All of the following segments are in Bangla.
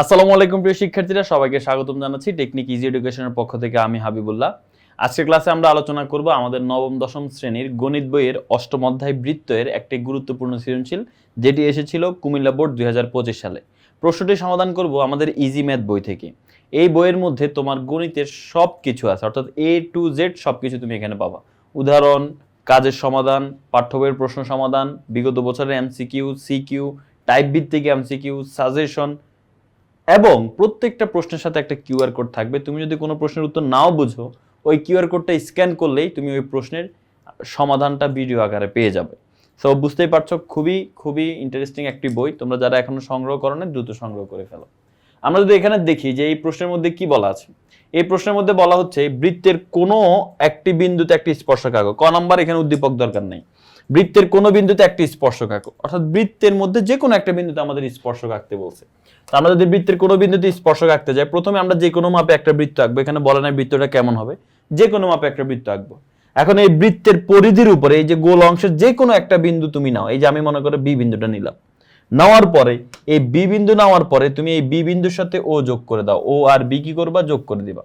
আসসালামু আলাইকুম প্রিয় শিক্ষার্থীরা, সবাইকে স্বাগতম জানাচ্ছি টেকনিক ইজি এডুকেশনের পক্ষ থেকে আমি হাবিবুল্লাহ। আজকের ক্লাসে আমরা আলোচনা করব আমাদের নবম, দশম শ্রেণির গণিত বইয়ের অষ্টম অধ্যায় বৃত্তের একটি গুরুত্বপূর্ণ সৃজনশীল, যেটি এসেছিল কুমিল্লা বোর্ড দুই হাজার পঁচিশ সালে। প্রশ্নটি সমাধান করব আমাদের ইজি ম্যাথ বই থেকে। এই বইয়ের মধ্যে তোমার গণিতের সব কিছু আছে, অর্থাৎ এ টু জেড সব কিছু তুমি এখানে পাবা। উদাহরণ, কাজের সমাধান, পাঠ্য বইয়ের প্রশ্ন সমাধান, বিগত বছরের এমসিকিউ সিকিউ টাইপ ভিত্তিক এমসিকিউ সাজেশন এবং প্রত্যেকটা প্রশ্নের সাথে একটা কিউআর কোড থাকবে। তুমি যদি কোনো প্রশ্নের উত্তর নাও বুঝো, ওই কিউআর কোডটা স্ক্যান করলেই তুমি ওই প্রশ্নের সমাধানটা ভিডিও আকারে পেয়ে যাবে। সো বুঝতেই পারছ, খুবই খুবই ইন্টারেস্টিং একটি বই। তোমরা যারা এখনও সংগ্রহ করো না দ্রুত সংগ্রহ করে ফেলো। আমরা যদি এখানে দেখি যে এই প্রশ্নের মধ্যে কি বলা আছে? এই প্রশ্নের মধ্যে বলা হচ্ছে, বৃত্তের কোনো একটি বিন্দুতে একটি স্পর্শক আঁকো ক নাম্বার এখানে উদ্দীপক দরকার নেই। বৃত্তের কোনো বিন্দুতে একটি স্পর্শক আঁকো। অর্থাৎ বৃত্তের মধ্যে যে কোনো একটা বিন্দুতে আমাদের স্পর্শক আঁকতে বলছে। আমরা যদি বৃত্তের কোনো বিন্দুতে স্পর্শক আঁকতে যাই, প্রথমে আমরা যে কোনো মাপে একটা বৃত্ত আঁকবো। এখানে বলা নাই বৃত্তটা কেমন হবে। যে কোনো মাপে একটা বৃত্ত আঁকবো। এখন এই বৃত্তের পরিধির উপরে এই যে গোল অংশের যে কোনো একটা বিন্দু তুমি নাও। এই যে আমি মনে করো বি বিন্দুটা নিলাম। নেওয়ার পরে, এই বি বিন্দু নেওয়ার পরে তুমি এই বি বিন্দুর সাথে ও যোগ করে দাও। ও আর বি কি করবা? যোগ করে দিবা।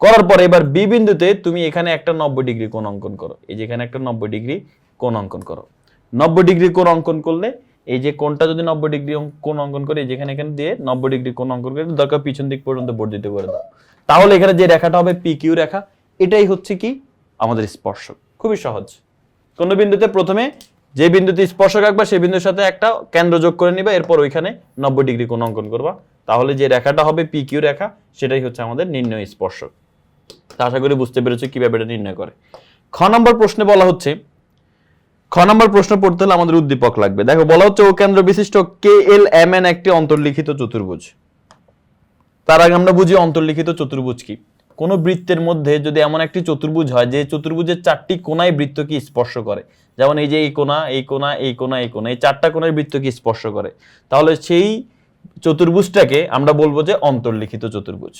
করার পরে এবার বি বিন্দুতে তুমি এখানে একটা নব্বই ডিগ্রি কোণ অঙ্কন করো। এই যে এখানে একটা নব্বই ডিগ্রি কোণ অঙ্কন করো। নব্বই ডিগ্রি কোন অঙ্কন করলে এই যে কোনটা যদি নব্বই ডিগ্রি কোন অঙ্কন করে যেখানে এখানে দিয়ে নব্বই ডিগ্রি কোন অঙ্কন করে দরকার পিছন দিক পর্যন্ত বর্ধিত করে দাও। তাহলে এখানে যে রেখাটা হবে পি কিউ রেখা, এটাই হচ্ছে কি? আমাদের স্পর্শক খুবই সহজ। কোন বিন্দুতে প্রথমে যে বিন্দুতে স্পর্শক আঁকবা সেই বিন্দুর সাথে একটা কেন্দ্র যোগ করে নিবা, এরপর ওইখানে নব্বই ডিগ্রি কোন অঙ্কন করবা। তাহলে যে রেখাটা হবে পি কিউ রেখা, সেটাই হচ্ছে আমাদের নির্ণয় স্পর্শক তা আশা করি বুঝতে পেরেছ কীভাবে এটা নির্ণয় করে। খ নম্বর প্রশ্নে বলা হচ্ছে খ নম্বর প্রশ্ন পড়তে হলে আমাদের উদ্দীপক লাগবে। দেখো, বলা হচ্ছে ও কেন্দ্র বিশিষ্ট কে এল এম এন একটি অন্তর্লিখিত চতুর্ভুজ। তার আগে আমরা বুঝি অন্তর্লিখিত চতুর্ভুজ কি। কোন বৃত্তের মধ্যে যদি এমন একটি চতুর্ভুজ হয়, যে চতুর্ভুজের চারটি কোনায় বৃত্তকে স্পর্শ করে, যেমন এই যে এই কোনা এই কোনা এই কোনা এই কোনা এই চারটা কোনায় বৃত্তকে স্পর্শ করে, তাহলে সেই চতুর্ভুজটাকে আমরা বলব যে অন্তর্লিখিত চতুর্ভুজ।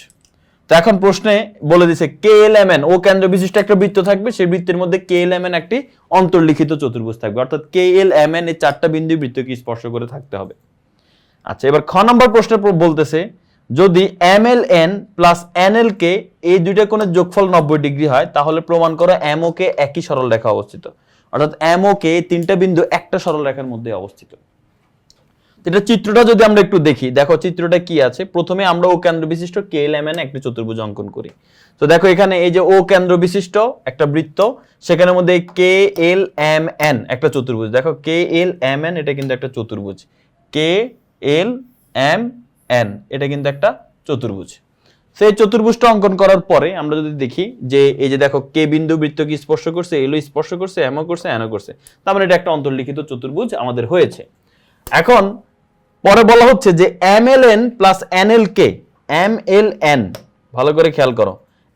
তো এখন প্রশ্নে বলে দিছে কে এল এম এন, ও কেন্দ্র বিশিষ্ট একটা বৃত্ত থাকবে, সেই বৃত্তের মধ্যে কে এল এম এন একটি অন্তর্লিখিত চতুর্ভুজ থাকবে। অর্থাৎ কে এল এম এন এই চারটা বিন্দু বৃত্তকে স্পর্শ করে থাকতে হবে। আচ্ছা এবার খ নম্বর প্রশ্নে বলতেছে, যদি M L N plus N L K এই দুইটা কোণের যোগফল নব্বই ডিগ্রি হয়, তাহলে প্রমাণ করো এম ও কে একই সরল রেখা অবস্থিত। অর্থাৎ এম ও কে তিনটা বিন্দু একটা সরল রেখার মধ্যে অবস্থিত। এটা চিত্রটা যদি আমরা একটু দেখি, দেখো চিত্রটা কি আছে? প্রথমে আমরা ও কেন্দ্র বিশিষ্ট কে এল এম এন একটি চতুর্ভুজ অঙ্কন করি। তো দেখো এখানে এই যে ও কেন্দ্র বিশিষ্ট একটা বৃত্ত, সেখানের মধ্যে কে এল এম এন একটা চতুর্ভুজ। দেখো কে এল এম এন এটা কিন্তু একটা চতুর্ভুজ। কে এল এম এন এটা কিন্তু একটা চতুর্ভুজ। সেই চতুর্ভুজটা অঙ্কন করার পরে আমরা যদি দেখি যে এই যে দেখো কে বিন্দু বৃত্তকে স্পর্শ করছে? এলো স্পর্শ করছে এমও করছে এনও করছে। তার মানে এটা একটা অন্তর্লিখিত চতুর্ভুজ আমাদের হয়েছে। এখন পরে বলা হচ্ছে যে M L N plus N L K, M L N. ভালো করে খেয়াল করো।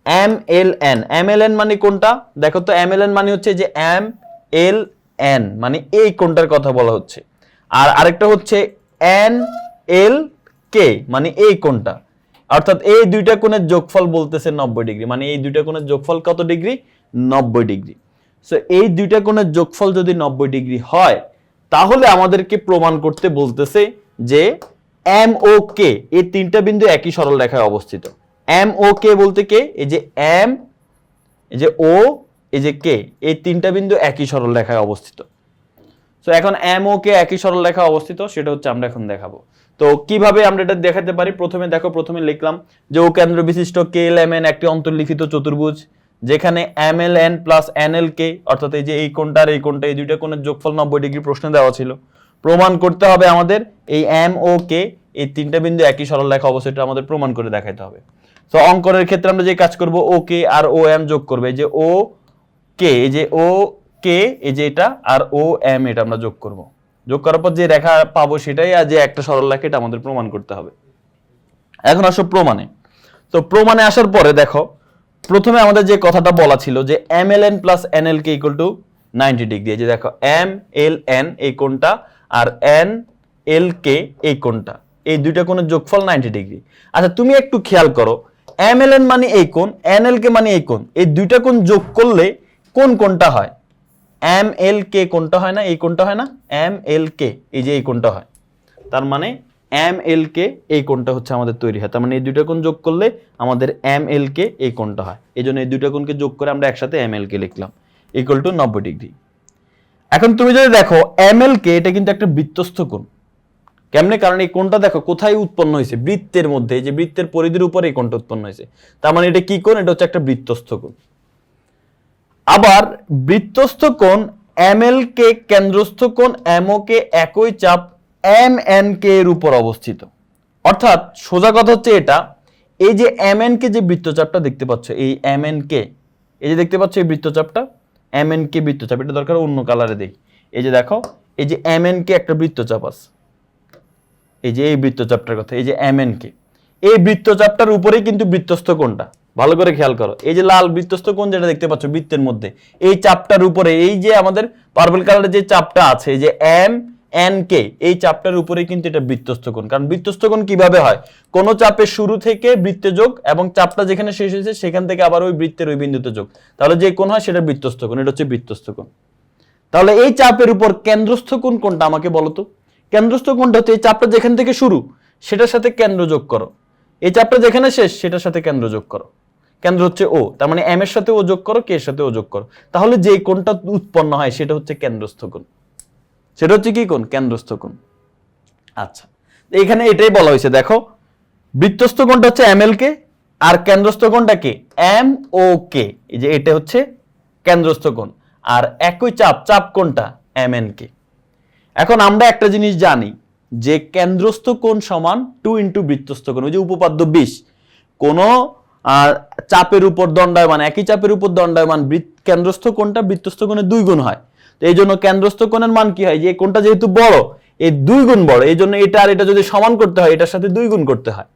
M L N, M L N মানে কোনটা? দেখো তো, এম এল এন মানে হচ্ছে যে এম এল এন মানে এই কোনটার কথা বলা হচ্ছে। আর আরেকটা হচ্ছে এন এল কে মানে এই কোনটা? অর্থাৎ এই দুইটা কোণের যোগফল বলতেছে নব্বই ডিগ্রি মানে এই দুইটা কোণের যোগফল কত ডিগ্রি? নব্বই ডিগ্রি। সো এই দুইটা কোণের যোগফল যদি নব্বই ডিগ্রি হয়, তাহলে আমাদেরকে প্রমাণ করতে বলতেছে যে এম ও কে এই তিনটা বিন্দু একই সরল রেখায় অবস্থিত। এম ও কে বলতে কে? এই যে এম এই যে ও এই যে কে এই তিনটা বিন্দু একই সরল রেখায় অবস্থিত। তো এখন এম ও কে একই সরল রেখা অবস্থিত, সেটা হচ্ছে আমরা এখন দেখাবো। তো, কীভাবে আমরা এটা দেখাতে পারি? প্রথমে দেখো, প্রথমে লিখলাম যে ও কেন্দ্র বিশিষ্ট কে এল এম এন একটি অন্তর্লিখিত চতুর্ভুজ, যেখানে M L N plus N L K অর্থাৎ এই যে এই কোণটা আর এই কোণটা, এই দুইটা কোণের যোগফল নব্বই ডিগ্রি প্রশ্নে দেওয়া ছিল। প্রমাণ করতে হবে আমাদের। এই এম ও কে এই তিনটা বিন্দু একই সরল রেখা অবস্থিত আমাদের প্রমাণ করে দেখাতে হবে। তো অঙ্কনের ক্ষেত্রে আমরা যে কাজ করব ও কে আর ও এম যোগ করবে। যে ও কে এই যে ও কে এই যে এটা আর ও এম এটা আমরা যোগ করব। যোগ করার পর যে রেখা পাবো সেটাই আর যে একটা সরল রেখা এটা আমাদের প্রমাণ করতে হবে। এখন আসো প্রমাণে। তো প্রমাণে আসার পরে দেখো, প্রথমে আমাদের যে কথাটা বলা ছিল যে M L N plus N L K equal to ninety degree যে দেখো এম এল এন এই কোণটা আর এন এল কে এই কোণটা। এই দুইটা কোণের যোগফল নাইনটি ডিগ্রি আচ্ছা তুমি একটু খেয়াল করো। এম এল এন মানে এই কোণ এন এল কে মানে এই কোণ। এই দুইটা কোণ যোগ করলে কোন কোণটা হয়? এম এল কে কোনটা হয় না, এই কোনটা হয় না? এম এল কে এই যে এই কোনটা হয়। তার মানে এম এল কে এই কোনটা হচ্ছে আমাদের তৈরি হয়। তার মানে এই দুইটা কোণ যোগ করলে আমাদের এম এল কে এই কোনটা হয়। এই জন্য এই দুইটা কোণকে যোগ করে আমরা একসাথে এম এল কে লিখলাম। ইকুয়াল টু নব্বই ডিগ্রি এখন তুমি যদি দেখো এম এল কে এটা কিন্তু একটা বৃত্তস্থ কোণ। কেমনে? কারণ এই কোণটা দেখো, কোথায় উৎপন্ন হয়েছে? বৃত্তের মধ্যে যে বৃত্তের পরিধির উপর এই কোণটা উৎপন্ন হয়েছে। তার মানে এটা কি কোণ? এটা হচ্ছে একটা বৃত্তস্থ কোণ। আবার বৃত্তস্থ কোণ এম এল কে কেন্দ্রস্থ কোণ এমও কে একই চাপ এম এন কে এর উপর অবস্থিত। অর্থাৎ সোজা কথা হচ্ছে এটা, এই যে এম এন কে যে বৃত্তচাপটা দেখতে পাচ্ছ, এই এম এন কে এই যে দেখতে পাচ্ছ এই বৃত্তচাপটা এম এন কে বৃত্তচাপ, এটা দরকার অন্য কালারে দেখি এই যে দেখো, এই যে এম এন কে একটা বৃত্তচাপ আছে। এই যে এই বৃত্তচাপটার কথা, এই যে এম এন কে এই বৃত্তচাপটার উপরেই কিন্তু বৃত্তস্থ কোনটা ভালো করে খেয়াল করো। এই যে লাল বৃত্তস্থ কোণ যেটা দেখতে পাচ্ছ বৃত্তের মধ্যে, এই চাপটার উপরে, এই যে আমাদের পার্পল কালারের যে চাপটা আছে যে এম এন কে এই চাপটার উপরে কিন্তু এটা বৃত্তস্থ কোণ। কারণ বৃত্তস্থ কোণ কীভাবে হয়? কোন চাপের শুরু থেকে বৃত্তে যোগ এবং চাপটা যেখানে শেষ হয়েছে সেখান থেকে আবার ওই বৃত্তের ওই বিন্দুতে যোগ। তাহলে যে কোণ হয় সেটা বৃত্তস্থ কোণ, এটা হচ্ছে বৃত্তস্থ কোণ। তাহলে এই চাপের উপর কেন্দ্রস্থ কোণ কোনটা আমাকে বলো তো। কেন্দ্রস্থ কোণটা হচ্ছে এই চাপটা যেখান থেকে শুরু, সেটার সাথে কেন্দ্র যোগ করো। এই চাপটা যেখানে শেষ, সেটার সাথে কেন্দ্র যোগ করো। কেন্দ্র হচ্ছে ও তার মানে এম এর সাথে ও যোগ করো কে এর সাথে ও যোগ করো। তাহলে যে কোণটা উৎপন্ন হয় সেটা হচ্ছে কেন্দ্রস্থ কোণ। সেটা হচ্ছে কি কোণ? কেন্দ্রস্থ কোণ। আচ্ছা এখানে এটাই বলা হয়েছে, দেখো, বৃত্তস্থ কোণটা হচ্ছে এম কে আর কেন্দ্রস্থ কোণটা কে? এম ও কে এই যে এটা হচ্ছে কেন্দ্রস্থ কোণ, আর একই চাপ চাপ কোণটা এম এন কে এখন আমরা একটা জিনিস জানি, যে কেন্দ্রস্থ কোণ সমান টু ইন্টু বৃত্তস্থ কোণ, ওই যে উপপাদ্য বিশ। কোন চাপের উপর দণ্ডায়মান, একই চাপের উপর দণ্ডায়মান কেন্দ্রস্থ কোণটা বৃত্তস্থ কোণের দুই গুণ হয়। তো এই জন্য কেন্দ্রস্থ কোণের মান কি হয়? যে কোনটা যেহেতু বড়, এই দুই গুণ বড়, এই জন্য এটা আর এটা যদি সমান করতে হয়, এটার সাথে দুই গুণ করতে হয়।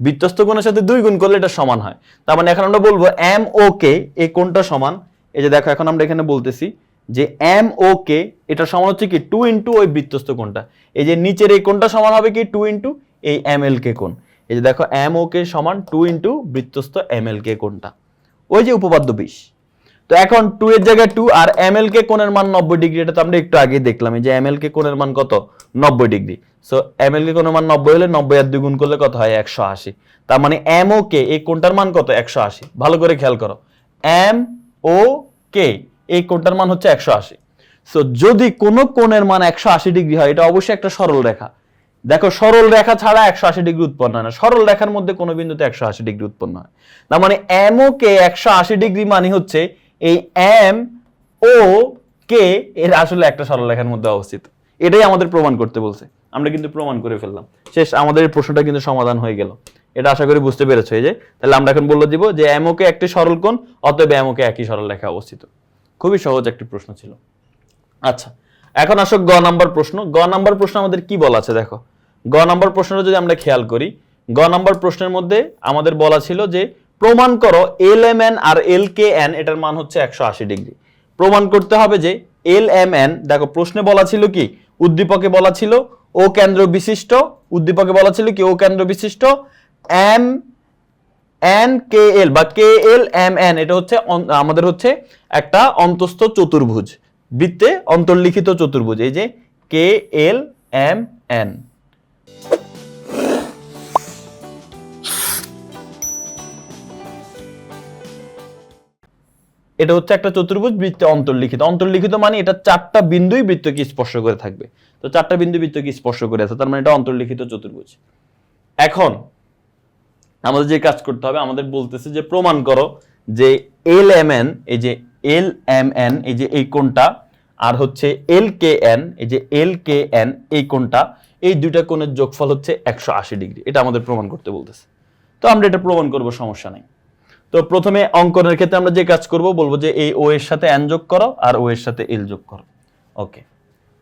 বৃত্তস্থ কোণের সাথে দুই গুণ করলে এটা সমান হয়। তার মানে এখন আমরা বলব এম ও কে, এই কোণটা সমান। এই যে দেখো, এখন আমরা এখানে বলতেছি যে এম ও কে, এটা সমান হচ্ছে কি টু ইন্টু ওই বৃত্তস্থ কোণটা। এই যে নিচের এই কোণটা সমান হবে কি টু ইন্টু এই এম এল কে কোণ। এই যে দেখো, এম ও কে সমান টু ইন্টু বৃত্তস্থ এম এল কে কোণটা। ওই যে উপপাদ্য বিশ। তো এখন টু এর জায়গায় টু আর এম এল কে কোণের মান নব্বই ডিগ্রি, এটা তো আমরা একটু আগে দেখলাম যে এম এল কে কোণের মান কত? নব্বই degree. So M L K কোণের মান নব্বই হলে নব্বই আর দুই গুণ করলে কত হয়? একশো আশি। তার মানে এম ও কে এই কোণটার মান কত? একশো আশি। ভালো করে খেয়াল করো। এম ও কে এই কোণটার মান হচ্ছে একশো আশি। সো যদি কোনো কোণের মান একশো আশি ডিগ্রি হয়, এটা অবশ্যই একটা সরল রেখা। দেখো, সরল রেখা ছাড়া একশো আশি ডিগ্রি উৎপন্ন হয় না। সরল রেখার মধ্যে কোনো বিন্দুতে একশো আশি ডিগ্রি উৎপন্ন হয়। তার মানে এম ও কে একশো আশি ডিগ্রি মানে হচ্ছে এই এম ও কে এর আসলে একটা সরল রেখার মধ্যে অবস্থিত। এটাই আমাদের প্রমাণ করতে বলছে। আমরা কিন্তু প্রমাণ করে ফেললাম। শেষ, আমাদের প্রশ্নটা কিন্তু সমাধান হয়ে গেল। এটা আশা করি বুঝতে পেরেছ। এই যে, তাহলে আমরা এখন বলল দিব যে এম ও কে একটি সরল কোণ, অতএব এম ও কে একই সরল রেখা অবস্থিত। খুবই সহজ একটি প্রশ্ন ছিল। আচ্ছা এখন আসো গ নাম্বার প্রশ্ন। গ নাম্বার প্রশ্ন আমাদের কি বলা আছে দেখো। গ নাম্বার প্রশ্নটা যদি আমরা খেয়াল করি, গ নাম্বার প্রশ্নের মধ্যে আমাদের বলা ছিল যে প্রমাণ করো এল এম এন আর এল কে এন এটার মান হচ্ছে একশো আশি ডিগ্রি। প্রমাণ করতে হবে যে এল এম এন, দেখো প্রশ্নে বলা ছিল কি? উদ্দীপকে বলা ছিল ও কেন্দ্র বিশিষ্ট, উদ্দীপকে বলা ছিল কি? ও কেন্দ্র বিশিষ্ট। এম, এন, কে এল বা কে এল, এম, এন, এটা হচ্ছে আমাদের হচ্ছে একটা অন্তস্থ চতুর্ভুজ। বৃত্তে অন্তর্লিখিত চতুর্ভুজ, এই যে কে এল, এম, এন। এটা হচ্ছে একটা চতুর্ভুজ বৃত্তে অন্তর্লিখিত। অন্তর্লিখিত মানে এটা চারটা বিন্দুই বৃত্তকে স্পর্শ করে থাকবে। তো চারটা বিন্দু বৃত্তকে স্পর্শ করে আছে, তার মানে এটা অন্তর্লিখিত চতুর্ভুজ। এখন আমাদের যে কাজ করতে হবে, আমাদের বলতেছে যে প্রমাণ করো যে এল এম এন, এই যে এল এম এন, এই যে এই কোণটা, আর হচ্ছে এল কে এন, এই যে এল কে এন, এই কোণটা, এই দুইটা কোণের যোগফল হচ্ছে একশো আশি ডিগ্রি। এটা আমাদের প্রমাণ করতে বলতেছে। তো আমরা এটা প্রমাণ করব, সমস্যা নেই। তো প্রথমে অঙ্কনের ক্ষেত্রে আমরা যে কাজ করব, বলব যে এই ও এর সাথে এন যোগ করো আর ও এর সাথে এল যোগ করো। ওকে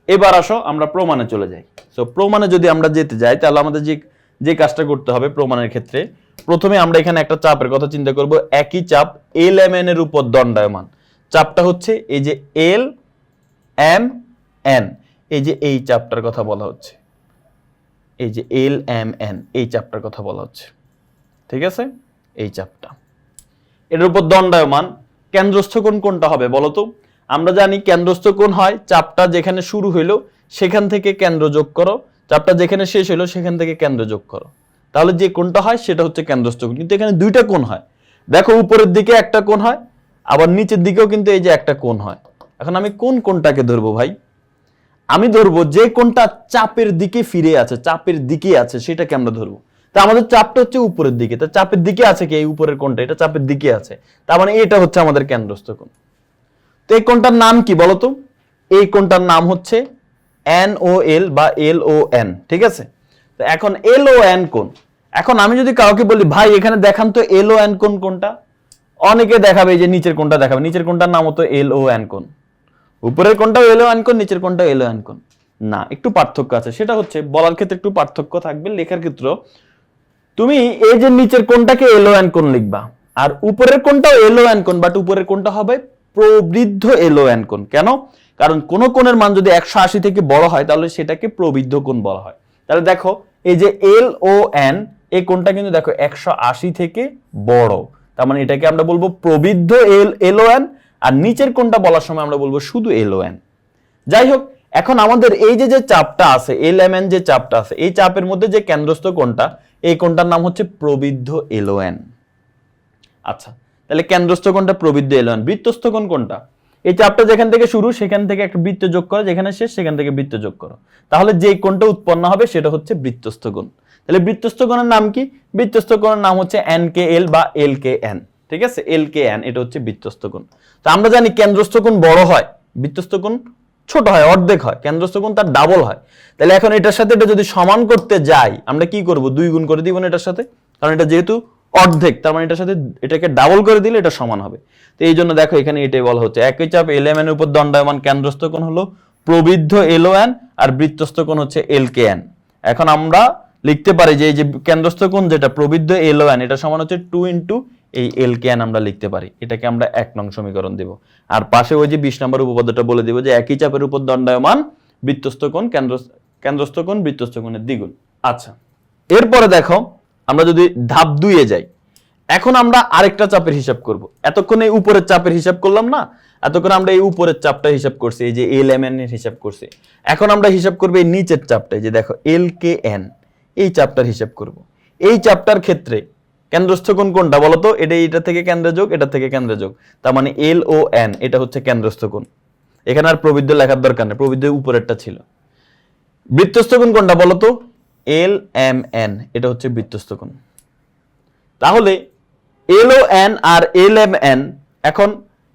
এবার আসো, আমরা প্রমাণে চলে যাই। তো প্রমাণে যদি আমরা যেতে যাই, তাহলে আমাদের যে যে কাজটা করতে হবে প্রমাণের ক্ষেত্রে, প্রথমে আমরা এখানে একটা চাপের কথা চিন্তা করব। একই চাপ এল এম এন এর উপর দণ্ডায়মান। চাপটা হচ্ছে এই যে এল এম এন এই যে এই চাপটার কথা বলা হচ্ছে। এই যে এল এম এন এই চাপটার কথা বলা হচ্ছে। ঠিক আছে? এই চাপটা। এটার উপর দণ্ডায়মান। কেন্দ্রস্থ কোণ কোনটা হবে বলতো আমরা জানি কেন্দ্রস্থ কোণ হয় চাপটা যেখানে শুরু হইল সেখান থেকে কেন্দ্র যোগ করো। চাপটা যেখানে শেষ হলো সেখান থেকে কেন্দ্র যোগ করো। তাহলে যে কোণটা হয় সেটা হচ্ছে কেন্দ্রস্থ কোণ। কিন্তু এখানে দুইটা কোণ হয়। দেখো উপরের দিকে একটা কোণ হয়, আবার নিচের দিকেও কিন্তু এই যে একটা কোণ হয়। এখন আমি কোন কোণটাকে ধরবো ভাই? আমি ধরবো যে কোনটা চাপের দিকে ফিরে আছে, চাপের দিকে আছে, সেটাকে আমরা ধরবো। তা আমাদের চাপটা হচ্ছে উপরের দিকে। তা চাপের দিকে আছে কি? এই উপরের কোনটা এটা চাপের দিকে আছে। তার মানে এটা হচ্ছে আমাদের কেন্দ্রস্থ কোণ। তো এই কোনটার নাম কি বলতো এই কোনটার নাম হচ্ছে এন ও এল বা এল ও এন ঠিক আছে? তো এখন এল ও এন কোন এখন আমি যদি কাউকে বলি, ভাই, এখানে দেখান তো এল ও এন কোন কোনটা অনেকে দেখাবে যে নিচের কোনটা দেখাবে। নিচের কোনটার নাম হতো এল ও এন কোন উপরের কোনটা এলো কোন নিচের কোনটা এলো কোন না, একটু পার্থক্য আছে। সেটা হচ্ছে, বলার ক্ষেত্রে একটু পার্থক্য থাকবে। লেখার ক্ষেত্রে তুমি এই যে নিচের কোনটাকে এলো অ্যান কোন লিখবা, আর উপরের কোনটাও এলো অ্যান কোন বাট উপরের কোনটা হবে প্রবৃদ্ধ এলো অ্যান কোন কেন? কারণ কোন কোণের মান যদি একশো আশি থেকে বড় হয়, তাহলে সেটাকে প্রবৃদ্ধ কোণ বলা হয়। তাহলে দেখো, এই যে এল ও এন এই কোণটা কিন্তু দেখো একশো আশি থেকে বড়। তার মানে এটাকে আমরা বলব প্রবৃদ্ধ এল এলো এন আর নিচের কোনটা বলার সময় আমরা বলব শুধু এলো এন যাই হোক, এখন আমাদের এই যে যে চাপটা আছে এল এম এন যে চাপটা আছে, এই চাপের মধ্যে যে কেন্দ্রস্থ কোণটা এই কোণটার নাম হচ্ছে প্রবৃদ্ধ এলোএন আচ্ছা তাহলে কেন্দ্রস্থ কোণটা প্রবৃদ্ধ এলোয়েন বৃত্তস্থ কোণ কোনটা এই চাপটা যেখান থেকে শুরু, সেখান থেকে একটা বৃত্ত যোগ করো, যেখানে শেষ, সেখান থেকে বৃত্ত যোগ করো। তাহলে যে কোণটা উৎপন্ন হবে, সেটা হচ্ছে বৃত্তস্থ কোণ। তাহলে বৃত্তস্থ কোণের নাম কি? বৃত্তস্থ কোণের নাম হচ্ছে এন কে এল বা এল কে এন। ঠিক আছে? এল কে এন, এটা হচ্ছে বৃত্তস্থ কোণ। তো আমরা জানি কেন্দ্রস্থ কোণ বড় হয়, বৃত্তস্থ কোণ ছোট হয়, অর্ধেক হয়, কেন্দ্রস্থ কোণ তার ডাবল হয়। তাহলে এখন এটার সাথে এটা যদি সমান করতে যাই, আমরা কি করব? দুই গুণ করে দিব না এটার সাথে? কারণ এটা যেহেতু অর্ধেক, তার মানে এটার সাথে এটাকে ডাবল করে দিলে এটা সমান হবে। তো এই জন্য দেখো এখানে এটাই বলা হচ্ছে, একই চাপ এল এম এর উপর দণ্ডায়মান কেন্দ্রস্থ কোণ হলো প্রবৃদ্ধ এলো এন আর বৃত্তস্থ কোণ হচ্ছে এল কে এন এখন আমরা লিখতে পারি যে এই যে কেন্দ্রস্থ কোণ যেটা প্রবৃদ্ধ এলো এন এটা সমান হচ্ছে টু ইন্টু এই এল কে এন আমরা লিখতে পারি। এটাকে আমরা এক নং সমীকরণ দেব। আর পাশে ওই যে বিশ নম্বর উপপাদ্যটা বলে দিব যে একই চাপের উপর দণ্ডায়মান বৃত্তস্থ কোণ, কেন্দ্র, কেন্দ্রস্থ কোণ বৃত্তস্থ দ্বিগুণ। আচ্ছা এরপরে দেখো, আমরা যদি ধাপ দুইয়ে যাই, এখন আমরা আরেকটা চাপের হিসাব করব। এতক্ষণ এই উপরের চাপের হিসাব করলাম না? এতক্ষণ আমরা এই উপরের চাপটা হিসাব করছি, এই যে এল এম এন এর হিসাব করছি। এখন আমরা হিসাব করব এই নিচের চাপটা যে দেখো এল কে এন এই চাপটার হিসাব করব। এই চাপটার ক্ষেত্রে কেন্দ্রস্থ কোণ কোনটা বলতো এটা এটা থেকে কেন্দ্র যোগ, এটা থেকে কেন্দ্র যোগ। তার মানে এল ও এন এটা হচ্ছে কেন্দ্রস্থ কোণ। এখানে আর প্রবৃদ্ধ লেখার দরকার নেই প্রবৃদ্ধ উপরেরটা ছিল। বৃত্তস্থ কোণ কোনটা বলতো এল এম এন এটা হচ্ছে বৃত্তস্থ কোণ। তাহলে এল ও এন আর এল এম এন এখন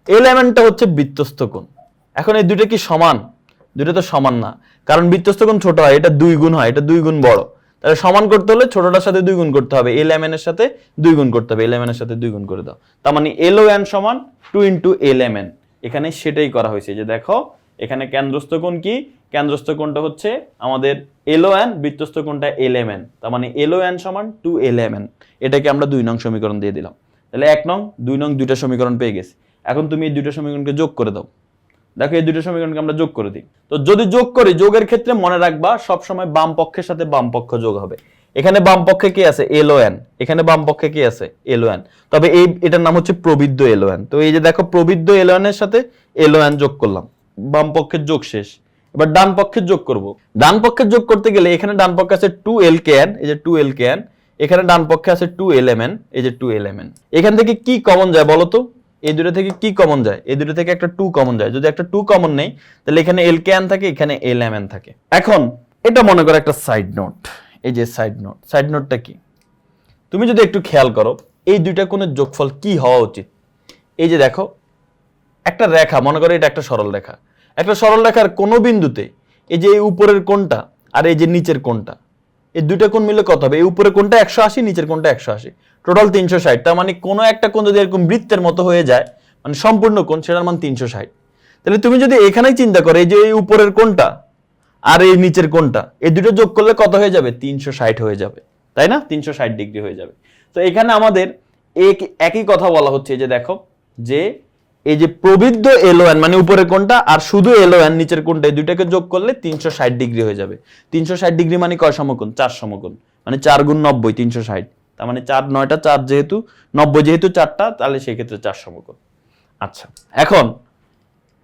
এল এম এনটা হচ্ছে বৃত্তস্থ কোণ। এখন এই দুটো কি সমান? দুটো তো সমান না। কারণ বৃত্তস্থ কোণ ছোট হয়, এটা দুই গুণ হয়, এটা দুই গুণ বড়। তাহলে সমান করতে হলে ছোটটার সাথে দুই গুণ করতে হবে এল এম এর সাথে দুই গুণ করতে হবে এল এম এর সাথে দুই গুণ করে দাও। তার মানে এল ও এন সমান two into L M N এখানে সেটাই করা হয়েছে যে দেখো, এখানে কেন্দ্রস্থ কোণ কি? কেন্দ্রস্থ কোণটা হচ্ছে আমাদের এল এন বৃত্তস্থ কোণটা এল এম এন তার মানে এল এন সমান টু এল এম এন এটাকে আমরা দুই নং সমীকরণ দিয়ে দিলাম। তাহলে এক নং, দুই নং দুইটা সমীকরণ পেয়ে গেছি। এখন তুমি এই দুইটা সমীকরণকে যোগ করে দাও। দেখো এই দুটো সমীকরণকে আমরা যোগ করে দিই। তো যদি যোগ করি, যোগের ক্ষেত্রে মনে রাখবা সব সময় বাম পক্ষের সাথে বাম পক্ষ যোগ হবে। এখানে বাম পক্ষে কি আছে? এলো এন এখানে বাম পক্ষে কি আছে? এলো এন তবে এই, এটার নাম হচ্ছে প্রবৃদ্ধ এলো এন তো এই যে দেখো, প্রবৃদ্ধ এলো এর সাথে এলো এন যোগ করলাম। বাম পক্ষের যোগ শেষ। এবার ডান পক্ষের যোগ করব। ডান পক্ষের যোগ করতে গেলে এখানে ডান পক্ষে আছে টু এল কে এন এই যে টু এল কে এন এখানে ডান পক্ষে আছে টু এল এম এন এই যে টু এল এম এন এখান থেকে কি কমন যায় বলো তো? এই দুটো থেকে কি কমন যায়? এই দুটো থেকে একটা টু কমন যায়। যদি একটা টু কমন নেই, তাহলে এখানে এল কে এন থাকে, এখানে এল এম এন থাকে। এখন, এটা মনে করো একটা সাইড নোট এই যে সাইড নোট সাইড নোটটা কি? তুমি যদি একটু খেয়াল করো, এই দুইটা কোণের যোগফল কি হওয়া উচিত? এই যে দেখো, একটা রেখা, মনে করো এটা একটা সরল রেখা। একটা সরল রেখার কোনো বিন্দুতে এই যে উপরের কোণটা আর এই যে নিচের কোণটা এই দুইটা কোণ মিলে কত হবে? এই উপরের কোনটা একশো আশি, নিচের কোনটা একশো আশি। টোটাল তিনশো ষাট। তার মানে কোনো একটা কোণ যদি এরকম বৃত্তের মতো হয়ে যায় মানে সম্পূর্ণ কোণ, সেটার মান তিনশো ষাট। তাহলে তুমি যদি এখানেই চিন্তা করো, এই যে এই উপরের কোনটা আর এই নিচের কোনটা এই দুটো যোগ করলে কত হয়ে যাবে? তিনশো ষাট হয়ে যাবে। তাই না? তিনশো ষাট ডিগ্রি হয়ে যাবে। তো এখানে আমাদের এক- একই কথা বলা হচ্ছে যে দেখো, যে এই যে প্রবৃদ্ধ এলোয়ান মানে উপরের কোনটা আর শুধু এলোয়ান নিচের কোনটা এই দুইটাকে যোগ করলে তিনশো ষাট ডিগ্রি হয়ে যাবে। তিনশো ষাট ডিগ্রি মানে কয় সমকোণ? চার সমকোণ। মানে চার গুণ নব্বই, তিনশো ষাট। তার মানে চার, নয়টা, চার যেহেতু, নব্বই যেহেতু চারটা, তাহলে সেই ক্ষেত্রে চার সমকোণ। আচ্ছা এখন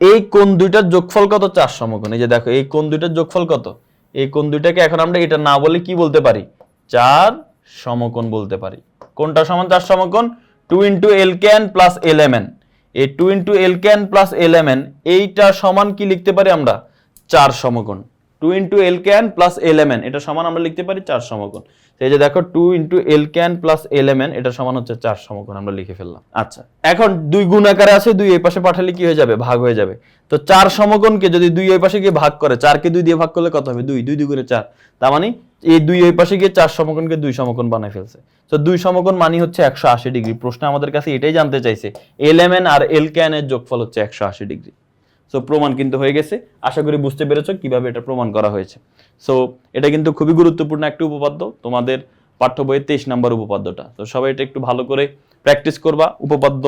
এই কোন দুইটার যোগফল কত? চার সমকোণ। এই যে দেখো, এই কোন দুইটার যোগফল কত? এই কোন দুইটাকে এখন আমরা এটা না বলে কি বলতে পারি? চার সমকোণ বলতে পারি। কোনটা সমান চার সমকোণ two into L K plus L M N এই two into L K plus L M N এইটা সমান কি লিখতে পারি আমরা? চার সমকোণ। Two into L K plus L M N এটা সমান আমরা লিখতে পারি চার সমকোণ। এই যে দেখো two into L K plus L M N এটা সমান হচ্ছে চার সমকোণ আমরা লিখে ফেললাম। আচ্ছা এখন দুই গুণ আছে, দুই এই পাশে পাঠালে কি হয়ে যাবে? ভাগ হয়ে যাবে। তো চার সমকোণকে যদি দুই ওই পাশে গিয়ে ভাগ করে, চারকে দুই দিয়ে ভাগ করলে কত হবে? দুই দুই দুই করে চার। তার মানে এই দুই ওই পাশে গিয়ে চার সমকোণকে দুই সমকোণ বানায় ফেলছে। তো দুই সমকোণ মানে হচ্ছে একশো আশি ডিগ্রি। প্রশ্ন আমাদের কাছে এটাই জানতে চাইছে L M R L can এর যোগফল হচ্ছে একশো আশি ডিগ্রি। সো প্রমাণ কিন্তু হয়ে গেছে। আশা করি বুঝতে পেরেছ কীভাবে এটা প্রমাণ করা হয়েছে। সো এটা কিন্তু খুবই গুরুত্বপূর্ণ একটা উপপাদ্য। তোমাদের পাঠ্য বইয়ের তেইশ নাম্বার উপপাদ্যটা। তো সবাই এটা একটু ভালো করে প্র্যাকটিস করবা। উপপাদ্য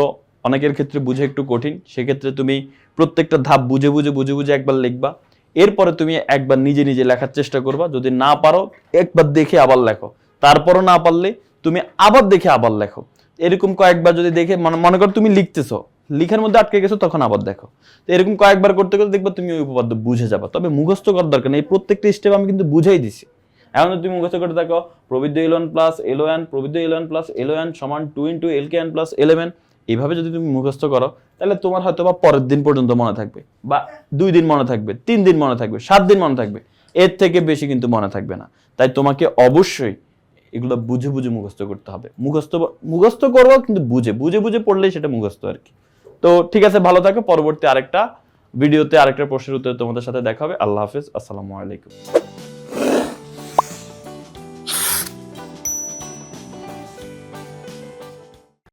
অনেকের ক্ষেত্রে বুঝে একটু কঠিন। সেক্ষেত্রে তুমি প্রত্যেকটা ধাপ বুঝে বুঝে বুঝে বুঝে একবার লিখবা। এরপরে তুমি একবার নিজে নিজে লেখার চেষ্টা করবা। যদি না পারো, একবার দেখে আবার লেখো। তারপরও না পারলে তুমি আবার দেখে আবার লেখো। এরকম কয়েকবার যদি দেখে মনে করো তুমি লিখতেছো। লিখার মধ্যে আটকে গেছো, তখন আবার দেখো। তো এরকম কয়েকবার করতে করতে দেখবা তুমি ওই উপপাদ্য বুঝে যাবে। তবে মুখস্থ করার দরকার নেই। প্রত্যেকটা স্টেপ আমি কিন্তু বুঝাই দিছি। এখন তুমি মুখস্থ করতে থাকো প্রবৃদ্ধ এলোয়ান plus এলোয়ান প্রবৃদ্ধ L one plus L one সমান two into L K plus eleven এইভাবে যদি তুমি মুখস্থ করো, তাহলে তোমার হয়তো বা পরের দিন পর্যন্ত মনে থাকবে। বা দুই দিন মনে থাকবে, তিন দিন মনে থাকবে, সাত দিন মনে থাকবে। এর থেকে বেশি কিন্তু মনে থাকবে না। তাই তোমাকে অবশ্যই এগুলো বুঝে বুঝে মুখস্থ করতে হবে। মুখস্থ মুখস্থ করব কিন্তু বুঝে বুঝে বুঝে পড়লেই সেটা মুখস্থ আর কি। তো ঠিক আছে, ভালো থাকো। পরবর্তী আরেকটা ভিডিওতে আরেকটা প্রশ্নের উত্তর তোমাদের সাথে দেখা হবে। আল্লাহ হাফিজ। আসসালামু আলাইকুম।